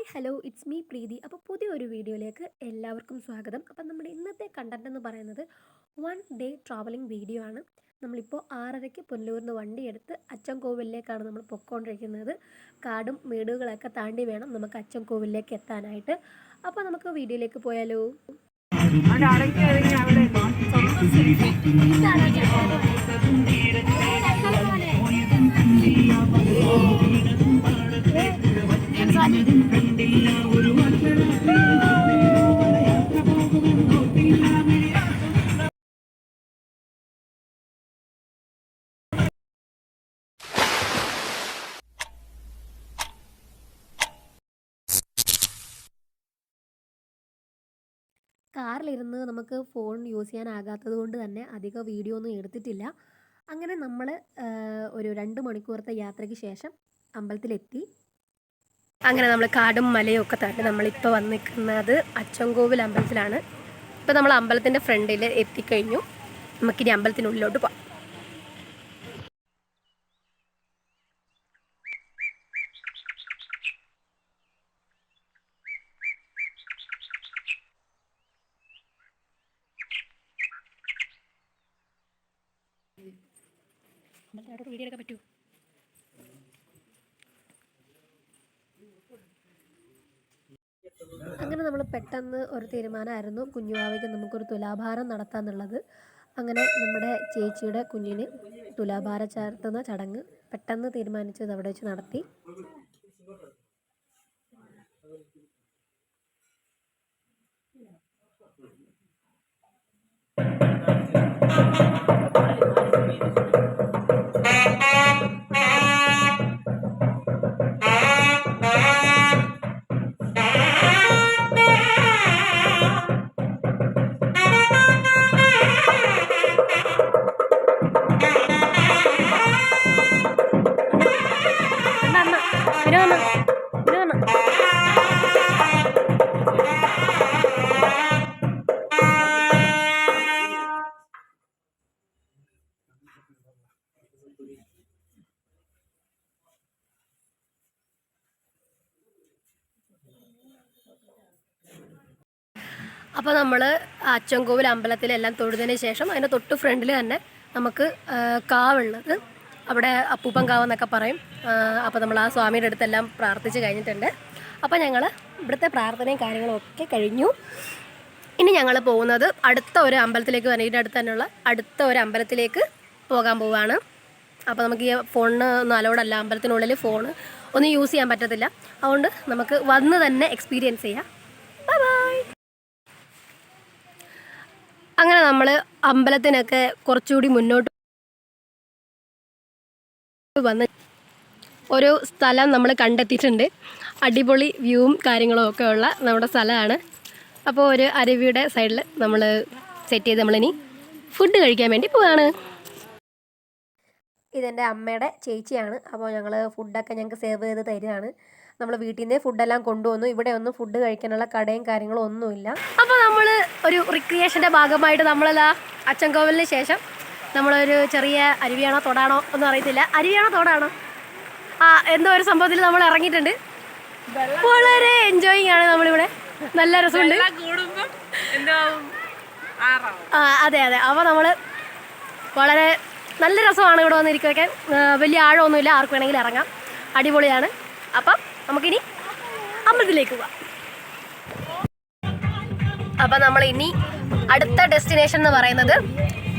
Hi hello it's me Preethi അപ്പോൾ പുതിയൊരു വീഡിയോയിലേക്ക് എല്ലാവർക്കും സ്വാഗതം. അപ്പം നമ്മുടെ ഇന്നത്തെ കണ്ടന്റ് എന്ന് പറയുന്നത് വൺ ഡേ ട്രാവലിംഗ് വീഡിയോ ആണ്. നമ്മളിപ്പോൾ ആറരയ്ക്ക് പുനലൂരിൽ നിന്ന് വണ്ടിയെടുത്ത് അച്ചൻകോവിലേക്കാണ് നമ്മൾ പൊയ്ക്കൊണ്ടിരിക്കുന്നത് കാടും വീടുകളൊക്കെ താണ്ടി വേണം നമുക്ക് അച്ചൻകോവിലേക്ക് എത്താനായിട്ട്. അപ്പോൾ നമുക്ക് വീഡിയോയിലേക്ക് പോയാലോ? കാറിലിരുന്ന് നമുക്ക് ഫോൺ യൂസ് ചെയ്യാനാകാത്തത് കൊണ്ട് തന്നെ അധികം വീഡിയോ ഒന്നും എടുത്തിട്ടില്ല. അങ്ങനെ നമ്മൾ ഒരു രണ്ട് മണിക്കൂറത്തെ യാത്രയ്ക്ക് ശേഷം അമ്പലത്തിലെത്തി. അങ്ങനെ നമ്മൾ കാടും മലയും ഒക്കെ തന്നെ നമ്മളിപ്പോൾ വന്ന് നിൽക്കുന്നത് അച്ചൻകോവിൽ അമ്പലത്തിലാണ്. ഇപ്പോൾ നമ്മൾ അമ്പലത്തിന്റെ ഫ്രണ്ടിൽ എത്തിക്കഴിഞ്ഞു. നമുക്കിനി അമ്പലത്തിനുള്ളിലോട്ട് പോകാം വീഡിയോ എടുക്കാൻ പറ്റുമോ അങ്ങനെ നമ്മൾ പെട്ടെന്ന് ഒരു തീരുമാനമായിരുന്നു. കുഞ്ഞുവാവയ്ക്ക് നമുക്കൊരു തുലാഭാരം നടത്താന്നുള്ളത്. അങ്ങനെ നമ്മുടെ ചേച്ചിയുടെ കുഞ്ഞിന് തുലാഭാരം ചേർത്തുന്ന ചടങ്ങ് പെട്ടെന്ന് തീരുമാനിച്ചത് അവിടെ വെച്ച് നടത്തി. അപ്പോൾ നമ്മൾ അച്ചൻകോവിൽ അമ്പലത്തിലെല്ലാം തൊഴുതിന് ശേഷം അതിന്റെ തൊട്ട് ഫ്രണ്ടിൽ തന്നെ നമുക്ക് കാവുള്ളത്. അവിടെ അപ്പൂപ്പൻ കാവ് എന്നൊക്കെ പറയും. അപ്പോൾ നമ്മൾ ആ സ്വാമിയുടെ അടുത്തെല്ലാം പ്രാർത്ഥിച്ച് കഴിഞ്ഞിട്ടുണ്ട്. അപ്പോൾ ഞങ്ങൾ ഇവിടുത്തെ പ്രാർത്ഥനയും കാര്യങ്ങളും ഒക്കെ കഴിഞ്ഞു. ഇനി ഞങ്ങൾ പോകുന്നത് അടുത്ത ഒരു അമ്പലത്തിലേക്ക് തന്നെ ഇതിന്റെ അടുത്ത് തന്നെയുള്ള അടുത്ത ഒരു അമ്പലത്തിലേക്ക് പോകാൻ പോവുകയാണ് അപ്പോൾ നമുക്ക് ഈ ഫോണിന് ഒന്നും അലോഡല്ല അമ്പലത്തിനുള്ളിൽ ഫോൺ ഒന്നും യൂസ് ചെയ്യാൻ പറ്റത്തില്ല. അതുകൊണ്ട് നമുക്ക് വന്ന് തന്നെ എക്സ്പീരിയൻസ് ചെയ്യാം. ബൈ ബൈ അങ്ങനെ നമ്മൾ അമ്പലത്തിനൊക്കെ കുറച്ചുകൂടി മുന്നോട്ട് വന്ന് ഒരു സ്ഥലം നമ്മൾ കണ്ടെത്തിയിട്ടുണ്ട്. അടിപൊളി വ്യൂവും കാര്യങ്ങളും ഒക്കെ ഉള്ള നമ്മുടെ സ്ഥലമാണ്. അപ്പോൾ ഒരു അരുവിയുടെ സൈഡിൽ നമ്മൾ സെറ്റ് ചെയ്ത് നമ്മളിനി ഫുഡ് കഴിക്കാൻ വേണ്ടി പോവാണ്. ഇതെന്റെ അമ്മയുടെ ചേച്ചിയാണ്. അപ്പോൾ ഞങ്ങൾ ഫുഡൊക്കെ ഞങ്ങൾക്ക് സെർവ് ചെയ്ത് തരികയാണ്. നമ്മൾ വീട്ടിൽ നിന്ന് ഫുഡെല്ലാം കൊണ്ടുവന്നു. ഇവിടെ ഒന്നും ഫുഡ് കഴിക്കാനുള്ള കടയും കാര്യങ്ങളും ഒന്നുമില്ല. അപ്പോൾ നമ്മൾ ഒരു റിക്രിയേഷന്റെ ഭാഗമായിട്ട് നമ്മളെല്ലാ അച്ചൻകോവിലിന് ശേഷം നമ്മളൊരു ചെറിയ അരുവിയാണോ തൊടാണോ ഒന്നും അറിയത്തില്ല. അരുവിയാണോ തോടാണോ? ആ എന്തോ ഒരു സംഭവത്തിൽ നമ്മൾ ഇറങ്ങിയിട്ടുണ്ട്. വളരെ എൻജോയിങ് ആണ് നമ്മളിവിടെ. നല്ല രസമുണ്ട്. ആ, അതെ അതെ. അപ്പോൾ നമ്മൾ വളരെ നല്ല രസമാണ് ഇവിടെ വന്നിരിക്കുകയൊക്കെ വലിയ ആഴമൊന്നുമില്ല. ആർക്ക് വേണമെങ്കിലും ഇറങ്ങാം. അടിപൊളിയാണ്. അപ്പം നമുക്കിനി അമ്പലത്തിലേക്ക് പോവാം. അപ്പം നമ്മൾ ഇനി അടുത്ത ഡെസ്റ്റിനേഷൻ എന്ന് പറയുന്നത്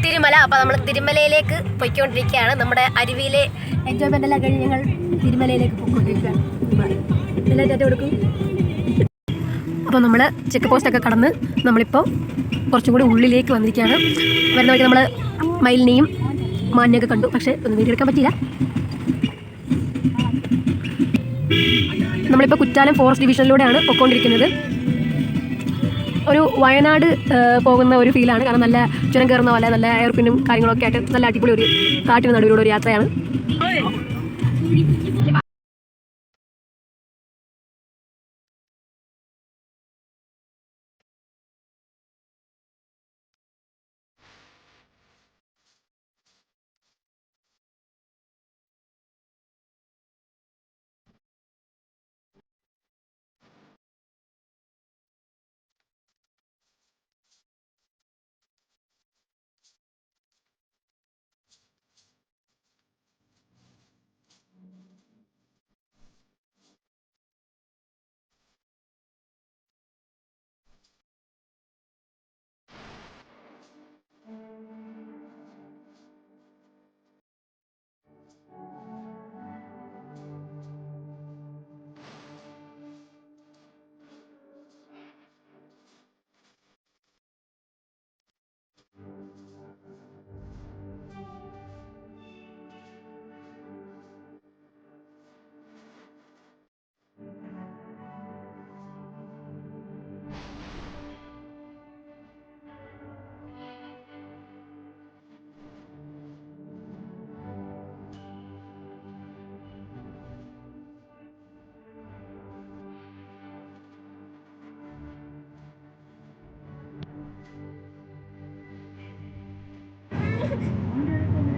തിരുമല. അപ്പം നമ്മൾ തിരുമലയിലേക്ക് പോയിക്കൊണ്ടിരിക്കുകയാണ്. നമ്മുടെ അരുവിയിലെ എൻജോയ്മെന്റ് എല്ലാം കഴിഞ്ഞ് ഞങ്ങൾ തിരുമലയിലേക്ക് പോയിക്കൊണ്ടിരിക്കുകയാണ്. അപ്പൊ കൊടുക്കും അപ്പോൾ നമ്മൾ ചെക്ക് കടന്ന് നമ്മളിപ്പോ കുറച്ചും കൂടി ഉള്ളിലേക്ക് വന്നിരിക്കുകയാണ്. വരുന്ന വഴി നമ്മൾ മയിലിനെയും മാനിനെയൊക്കെ കണ്ടു. പക്ഷേ ഒന്നും വീഡിയോ പറ്റിയില്ല. നമ്മളിപ്പോൾ കുറ്റാലം ഫോറസ്റ്റ് ഡിവിഷനിലൂടെയാണ് പൊയ്ക്കൊണ്ടിരിക്കുന്നത് ഒരു വയനാട് പോകുന്ന ഒരു ഫീലാണ് കാരണം നല്ല ചുരം കയറുന്ന പോലെ നല്ല എയർപിന്നും കാര്യങ്ങളൊക്കെ ആയിട്ട് നല്ല അടിപൊളി ഒരു കാട്ടിന് നടുവിലൂടെ ഒരു യാത്രയാണ്.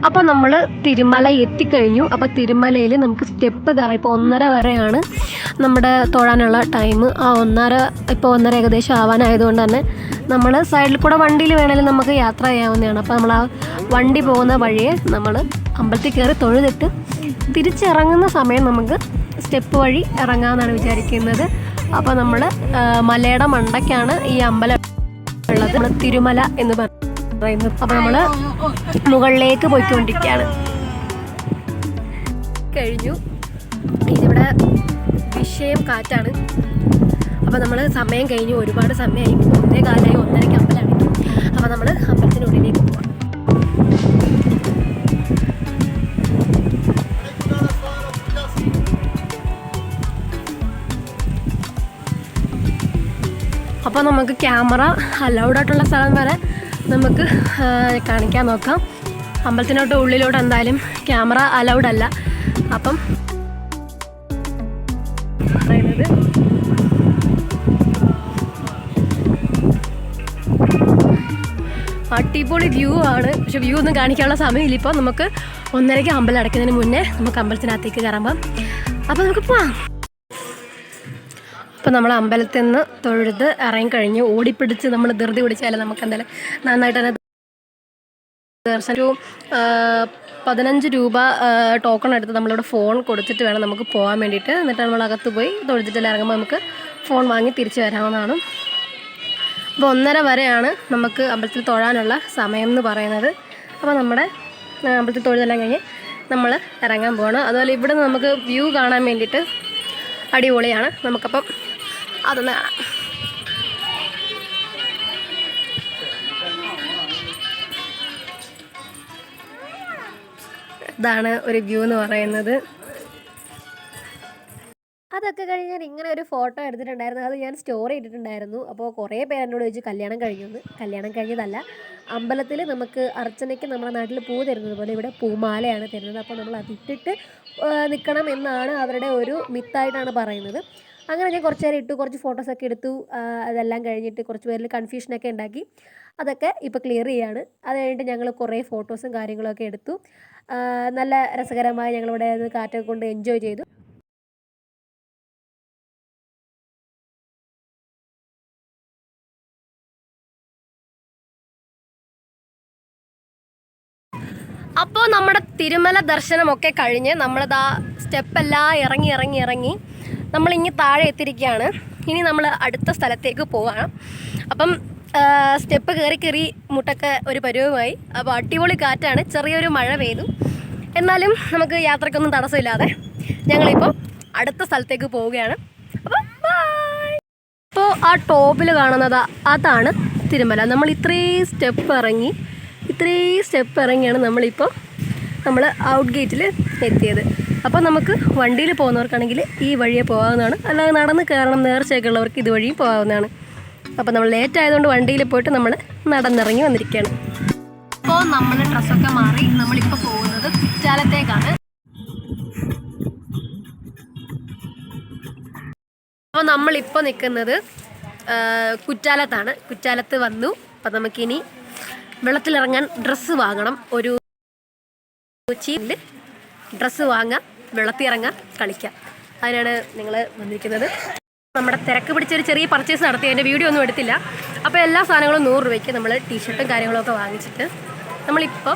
അപ്പോൾ നമ്മൾ തിരുമല എത്തിക്കഴിഞ്ഞു. അപ്പോൾ തിരുമലയിൽ നമുക്ക് സ്റ്റെപ്പ് കയറാം ഇപ്പൊ ഒന്നര വരെയാണ് നമ്മുടെ തൊഴാനുള്ള ടൈം. ആ ഒന്നര ഇപ്പൊ ഒന്നര ഏകദേശം ആവാനായതുകൊണ്ട് തന്നെ നമ്മൾ സൈഡിൽ കൂടെ വണ്ടിയിൽ വേണമെങ്കിലും നമുക്ക് യാത്ര ചെയ്യാവുന്നതാണ്. അപ്പോൾ നമ്മൾ ആ വണ്ടി പോകുന്ന വഴിയെ നമ്മൾ അമ്പലത്തിൽ കയറി തൊഴുതിട്ട് തിരിച്ചിറങ്ങുന്ന സമയം നമുക്ക് സ്റ്റെപ്പ് വഴി ഇറങ്ങാമെന്നാണ് വിചാരിക്കുന്നത്. അപ്പോൾ നമ്മൾ മലയുടെ മണ്ടയ്ക്കാണ് ഈ അമ്പലം ഉള്ളത്. നമ്മൾ തിരുമല എന്ന് പറയുന്നത് അപ്പോൾ നമ്മൾ മുകളിലേക്ക് പോയിക്കൊണ്ടിരിക്കുകയാണ്. കഴിഞ്ഞു. ഇതിവിടെ വിഷയം കാറ്റാണ്. അപ്പോൾ നമ്മൾ സമയം കഴിഞ്ഞു. ഒരുപാട് സമയമായി. ഒന്നേ കാലമായി ഒന്നരയ്ക്ക് അമ്പലമാണ് അപ്പോൾ നമ്മൾ അമ്പലത്തിനുള്ളിലേക്ക് പോവാം അപ്പോൾ നമുക്ക് ക്യാമറ അലൗഡ് ആയിട്ടുള്ള സ്ഥലം വരെ നമുക്ക് കാണിക്കാൻ നോക്കാം. അമ്പലത്തിനോട്ട് ഉള്ളിലോട്ട് എന്തായാലും ക്യാമറ അലൗഡ് അല്ല. അപ്പം പറയുന്നത് അടിപൊളി വ്യൂ ആണ്. പക്ഷെ വ്യൂ ഒന്നും കാണിക്കാനുള്ള സമയമില്ല. ഇപ്പോൾ നമുക്ക് ഒന്നരയ്ക്ക് അമ്പലം അടയ്ക്കുന്നതിന് മുന്നേ നമുക്ക് അമ്പലത്തിനകത്തേക്ക് കയറാം. അപ്പം നമുക്ക് പോവാം. അപ്പോൾ നമ്മൾ അമ്പലത്തിൽ നിന്ന് തൊഴുത് ഇറങ്ങിക്കഴിഞ്ഞ് ഓടിപ്പിടിച്ച് നമ്മൾ ധൃതി പിടിച്ചാൽ നമുക്ക് എന്തായാലും നന്നായിട്ട് തന്നെ ദർശനം പതിനഞ്ച് രൂപ ടോക്കൺ എടുത്ത് നമ്മളിവിടെ ഫോൺ കൊടുത്തിട്ട് വേണം നമുക്ക് പോകാൻ വേണ്ടിയിട്ട്. എന്നിട്ട് നമ്മൾ അകത്ത് പോയി തൊഴുതിട്ടെല്ലാം ഇറങ്ങുമ്പോൾ നമുക്ക് ഫോൺ വാങ്ങി തിരിച്ചു വരാവുന്നതാണ്. അപ്പോൾ ഒന്നര വരെയാണ് നമുക്ക് അമ്പലത്തിൽ തൊഴാനുള്ള സമയം എന്ന് പറയുന്നത്. അപ്പോൾ നമ്മുടെ അമ്പലത്തിൽ തൊഴുതെല്ലാം കഴിഞ്ഞ് നമ്മൾ ഇറങ്ങാൻ പോവാണ്. അതുപോലെ ഇവിടെ നമുക്ക് വ്യൂ കാണാൻ വേണ്ടിയിട്ട് അടിപൊളിയാണ്. നമുക്കപ്പം അതൊന്ന് കാണാം. ഇതാണ് ഒരു വ്യൂ എന്ന് പറയുന്നത്. അതൊക്കെ കഴിഞ്ഞ് ഞാൻ ഇങ്ങനെ ഒരു ഫോട്ടോ എടുത്തിട്ടുണ്ടായിരുന്നു. അത് ഞാൻ സ്റ്റോറി ഇട്ടിട്ടുണ്ടായിരുന്നു. അപ്പോൾ കുറേ പേര് എന്നോട് ചോദിച്ചു കല്യാണം കഴിഞ്ഞെന്ന് കല്യാണം കഴിഞ്ഞതല്ല. അമ്പലത്തിൽ നമുക്ക് അർച്ചനയ്ക്ക് നമ്മുടെ നാട്ടിൽ പൂ തരുന്നത് പോലെ ഇവിടെ പൂമാലയാണ് തരുന്നത്. അപ്പോൾ നമ്മൾ അതിട്ടിട്ട് നിൽക്കണം എന്നാണ് അവരുടെ ഒരു മിത്തായിട്ടാണ് പറയുന്നത്. അങ്ങനെ ഞാൻ കുറച്ച് നേരം ഇട്ടു കുറച്ച് ഫോട്ടോസൊക്കെ എടുത്തു അതെല്ലാം കഴിഞ്ഞിട്ട് കുറച്ച് പേരിൽ കൺഫ്യൂഷനൊക്കെ ഉണ്ടാക്കി. അതൊക്കെ ഇപ്പോൾ ക്ലിയർ ചെയ്യാണ്. അത് കഴിഞ്ഞിട്ട് ഞങ്ങൾ കുറേ ഫോട്ടോസും കാര്യങ്ങളൊക്കെ എടുത്തു. നല്ല രസകരമായി ഞങ്ങളിവിടെ കാറ്റൊക്കെ കൊണ്ട് എൻജോയ് ചെയ്തു. അപ്പോൾ നമ്മുടെ തിരുമല ദർശനമൊക്കെ കഴിഞ്ഞ് നമ്മളിതാ സ്റ്റെപ്പെല്ലാം ഇറങ്ങി ഇറങ്ങി ഇറങ്ങി. നമ്മളിങ്ങി താഴെ എത്തിരിക്കുകയാണ് ഇനി നമ്മൾ അടുത്ത സ്ഥലത്തേക്ക് പോവാണ്. അപ്പം സ്റ്റെപ്പ് കയറി കയറി മുട്ടൊക്കെ ഒരു പരുവമായി. അപ്പോൾ അടിപൊളി കാറ്റാണ്. ചെറിയൊരു മഴ പെയ്തു. എന്നാലും നമുക്ക് യാത്രക്കൊന്നും തടസ്സമില്ലാതെ ഞങ്ങളിപ്പോൾ അടുത്ത സ്ഥലത്തേക്ക് പോവുകയാണ്. അപ്പോൾ ഇപ്പോൾ ആ ടോപ്പിൽ കാണുന്നത് അതാണ് തിരുമല. നമ്മൾ ഇത്രയും സ്റ്റെപ്പ് ഇറങ്ങി ഇത്രയും സ്റ്റെപ്പ് ഇറങ്ങിയാണ് നമ്മളിപ്പോൾ നമ്മൾ ഔട്ട് ഗേറ്റിൽ എത്തിയത്. അപ്പോൾ നമുക്ക് വണ്ടിയിൽ പോകുന്നവർക്കാണെങ്കിൽ ഈ വഴിയെ പോകാവുന്നതാണ്. അല്ലാതെ നടന്ന് കയറണം നേർച്ചയൊക്കെ ഉള്ളവർക്ക് ഇതുവഴിയും പോകാവുന്നതാണ്. അപ്പോൾ നമ്മൾ ലേറ്റ് ആയതുകൊണ്ട് വണ്ടിയിൽ പോയിട്ട് നമ്മൾ നടന്നിറങ്ങി വന്നിരിക്കുകയാണ്. അപ്പോൾ നമ്മൾ ഡ്രസ്സൊക്കെ മാറി നമ്മളിപ്പോൾ പോകുന്നത് കുറ്റാലത്തേക്കാണ്. അപ്പോൾ നമ്മളിപ്പോൾ നിൽക്കുന്നത് കുറ്റാലത്താണ്. കുറ്റാലത്ത് വന്നു. അപ്പം നമുക്കിനി വെള്ളത്തിലിറങ്ങാൻ ഡ്രസ്സ് വാങ്ങണം. ഒരു കൊച്ചിയിൽ ഡ്രസ്സ് വാങ്ങാം. വെള്ളത്തിൽ ഇറങ്ങാം കളിക്കാം. അതിനാണ് നിങ്ങൾ വന്നിരിക്കുന്നത്. നമ്മുടെ തിരക്ക് പിടിച്ചൊരു ചെറിയ പർച്ചേസ് നടത്തി. അതിന്റെ വീഡിയോ ഒന്നും എടുത്തില്ല. അപ്പോൾ എല്ലാ സാധനങ്ങളും നൂറ് രൂപയ്ക്ക് നമ്മൾ ടീഷർട്ടും കാര്യങ്ങളൊക്കെ വാങ്ങിച്ചിട്ട് നമ്മളിപ്പോൾ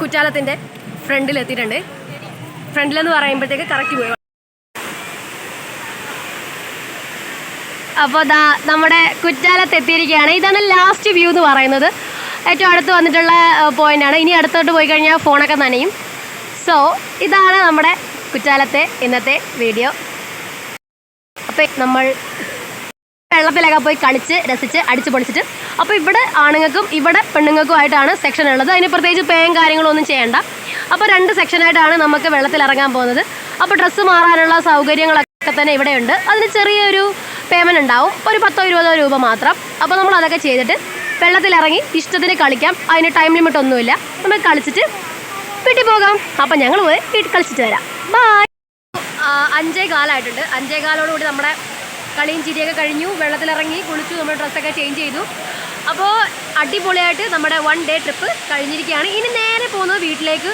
കുറ്റാലത്തിന്റെ ഫ്രണ്ടിലെത്തിയിട്ടുണ്ട് ഫ്രണ്ടിലെന്ന് പറയുമ്പോഴത്തേക്ക് കറക്റ്റ് പോയി. അപ്പോൾ നമ്മുടെ കുറ്റാലത്ത് എത്തിയിരിക്കുകയാണ്. ഇതാണ് ലാസ്റ്റ് വ്യൂ എന്ന് പറയുന്നത്. ഏറ്റവും അടുത്ത് വന്നിട്ടുള്ള പോയിന്റാണ് ഇനി അടുത്തോട്ട് പോയി കഴിഞ്ഞാൽ ഫോണൊക്കെ നനയും. സോ ഇതാണ് നമ്മുടെ കുറ്റാലത്തെ ഇന്നത്തെ വീഡിയോ അപ്പോൾ നമ്മൾ വെള്ളത്തിലൊക്കെ പോയി കളിച്ച് രസിച്ച് അടിച്ച് പൊളിച്ചിട്ട്. അപ്പോൾ ഇവിടെ ആണുങ്ങൾക്കും ഇവിടെ പെണ്ണുങ്ങൾക്കുമായിട്ടാണ് സെക്ഷൻ ഉള്ളത്. അതിന് പ്രത്യേകിച്ച് പേയും കാര്യങ്ങളൊന്നും ചെയ്യണ്ട. അപ്പോൾ രണ്ട് സെക്ഷനായിട്ടാണ് നമുക്ക് വെള്ളത്തിൽ ഇറങ്ങാൻ പോകുന്നത്. അപ്പോൾ ഡ്രസ്സ് മാറാനുള്ള സൗകര്യങ്ങളൊക്കെ തന്നെ ഇവിടെയുണ്ട്. അതിന് ചെറിയൊരു പേയ്മെന്റ് ഉണ്ടാവും. ഒരു പത്തോ ഇരുപതോ രൂപ മാത്രം. അപ്പോൾ നമ്മൾ അതൊക്കെ ചെയ്തിട്ട് വെള്ളത്തിലിറങ്ങി ഇഷ്ടത്തിന് കളിക്കാം. അതിന് ടൈം ലിമിറ്റ് ഒന്നുമില്ല. നമുക്ക് കളിച്ചിട്ട് വീട്ടിൽ പോകാം. അപ്പം ഞങ്ങൾ പോയി വീട്ടിൽ കളിച്ചിട്ട് വരാം. ബൈ അഞ്ചേ കാലമായിട്ടുണ്ട് അഞ്ചേ കാലോടുകൂടി നമ്മുടെ കളിയും ചിരിയൊക്കെ കഴിഞ്ഞു. വെള്ളത്തിലിറങ്ങി കുളിച്ചു നമ്മൾ ഡ്രസ്സൊക്കെ ചേഞ്ച് ചെയ്തു. അപ്പോൾ അടിപൊളിയായിട്ട് നമ്മുടെ വൺ ഡേ ട്രിപ്പ് കഴിഞ്ഞിരിക്കുകയാണ്. ഇനി നേരെ പോകുന്നത് വീട്ടിലേക്ക്.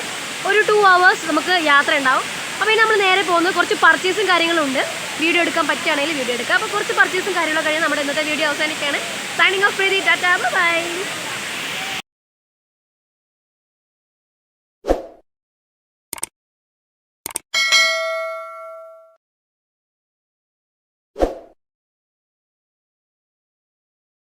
ഒരു ടു അവേഴ്സ് നമുക്ക് യാത്ര ഉണ്ടാവും. അപ്പോൾ ഇനി നമ്മൾ നേരെ പോകുന്നത് കുറച്ച് പർച്ചേസും കാര്യങ്ങളും ഉണ്ട്. വീഡിയോ എടുക്കാൻ പറ്റുകയാണെങ്കിൽ വീഡിയോ എടുക്കാം. അപ്പോൾ കുറച്ച് പർച്ചേസും കാര്യങ്ങളൊക്കെ കഴിഞ്ഞ് നമ്മുടെ ഇന്നത്തെ വീഡിയോ അവസാനിക്കുകയാണ്. Signing off Preethi tata bye